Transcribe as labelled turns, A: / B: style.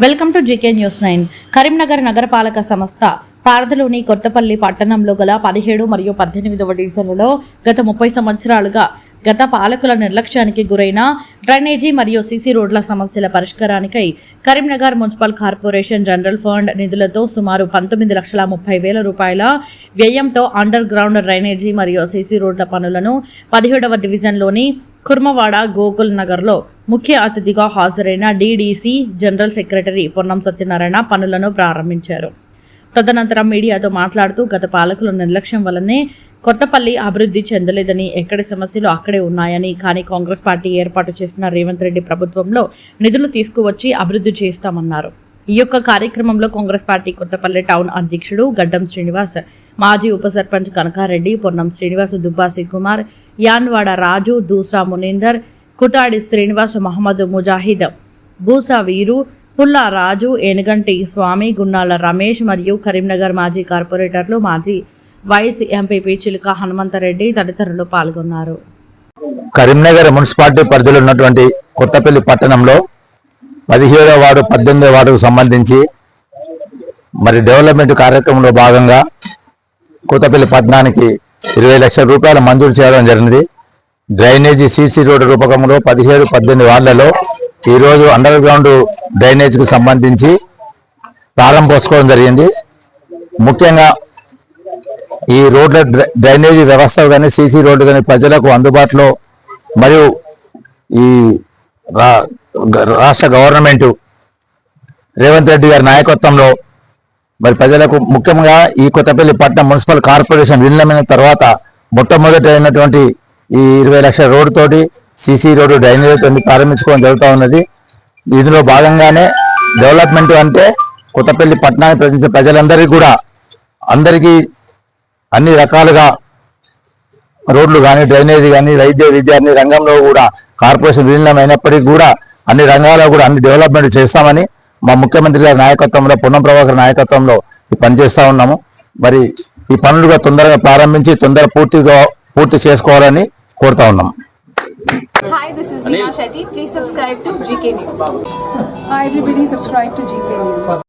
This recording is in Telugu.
A: Welcome to GK news nine. Karimnagar నగరపాలక సంస్థ పారదలోని కొత్తపల్లి పట్టణంలో గల పదిహేడు మరియు పద్దెనిమిదవ డివిజన్లలో గత ముప్పై సంవత్సరాలుగా గత పాలకుల నిర్లక్ష్యానికి గురైన డ్రైనేజీ మరియు సీసీ రోడ్ల సమస్యల పరిష్కారానికై Karimnagar municipal corporation general fund నిధులతో సుమారు పంతొమ్మిది లక్షల ముప్పై వేల రూపాయల వ్యయంతో అండర్ గ్రౌండ్ డ్రైనేజీ మరియు సీసీ రోడ్ల పనులను పదిహేడవ డివిజన్లోని కుర్మవాడ గోకుల్ నగర్లో ముఖ్య అతిథిగా హాజరైన DDC general secretary Ponnam Satyanarayana పనులను ప్రారంభించారు. తదనంతరం మీడియాతో మాట్లాడుతూ గత పాలకుల నిర్లక్ష్యం వల్లనే కొత్తపల్లి అభివృద్ధి చెందలేదని ఎక్కడి సమస్యలు అక్కడే ఉన్నాయని కానీ కాంగ్రెస్ పార్టీ ఏర్పాటు చేసిన రేవంత్ రెడ్డి ప్రభుత్వంలో నిధులు తీసుకువచ్చి అభివృద్ధి చేస్తామన్నారు. ఈ యొక్క కార్యక్రమంలో కాంగ్రెస్ పార్టీ కొత్తపల్లి టౌన్ అధ్యక్షుడు గడ్డం శ్రీనివాస్ మాజీ ఉప సర్పంచ్ కనకారెడ్డి పొన్నం శ్రీనివాస్ దుబ్బాసి కుమార్ యాన్వాడ రాజు దూసా మునీందర్ కుటాడి శ్రీనివాస్ మహమ్మద్ ముజాహిద్ బూసా వీరు పుల్లా రాజు ఏనుగంటి స్వామి గున్నాల రమేష్ మరియు కరీంనగర్ మాజీ కార్పొరేటర్లు మాజీ వైస్ ఎంపీపీ చిలుక హనుమంతరెడ్డి తదితరులు పాల్గొన్నారు.
B: కరీంనగర్ మున్సిపాలిటీ పరిధిలో ఉన్నటువంటి కొత్తపల్లి పట్టణంలో పదిహేడవ వార్డు పద్దెనిమిదో వార్డుకు సంబంధించి మరి డెవలప్మెంట్ కార్యక్రమంలో భాగంగా కొత్తపల్లి పట్టణానికి ఇరవై లక్షల రూపాయలు మంజూరు చేయడం జరిగింది. డ్రైనేజీ సీసీ రోడ్డు రూపకంలో పదిహేడు పద్దెనిమిది వార్డులలో ఈరోజు అండర్ గ్రౌండ్ డ్రైనేజీకి సంబంధించి ప్రారంభోత్సవం జరిగింది. ముఖ్యంగా ఈ రోడ్ల డ్రై- డ్రైనేజీ వ్యవస్థ కానీ సీసీ రోడ్డు కానీ ప్రజలకు అందుబాటులో మరియు ఈ రా- రాష్ట్ర గవర్నమెంట్ రేవంత్ రెడ్డి గారి నాయకత్వంలో మరి ప్రజలకు ముఖ్యంగా ఈ కొత్తపల్లి పట్టణం మున్సిపల్ కార్పొరేషన్ విలీనమైన తర్వాత మొట్టమొదటి అయినటువంటి ఈ ఇరవై లక్షల రోడ్డు తోటి సీసీ రోడ్డు డ్రైనేజ్ తోటి ప్రారంభించుకోవడం జరుగుతూ ఉన్నది. ఇందులో భాగంగానే డెవలప్మెంట్ అంటే కొత్తపల్లి పట్టణానికి ప్రశ్నించే ప్రజలందరికీ కూడా అందరికీ అన్ని రకాలుగా రోడ్లు కానీ డ్రైనేజీ కానీ వైద్య విద్య అన్ని రంగంలో కూడా కార్పొరేషన్ విలీనం అయినప్పటికీ కూడా అన్ని రంగాల్లో కూడా అన్ని డెవలప్మెంట్ చేస్తామని మా ముఖ్యమంత్రి గారి నాయకత్వంలో పొన్నం ప్రభాకర్ నాయకత్వంలో పనిచేస్తూ ఉన్నాము. మరి ఈ పనులుగా తొందరగా ప్రారంభించి తొందర పూర్తిగా పూర్తి చేసుకోవాలని కోరుతా ఉన్నాం
C: Hi, this is Neha Shetty. Please subscribe to GK News.
D: Hi everybody, subscribe to GK News.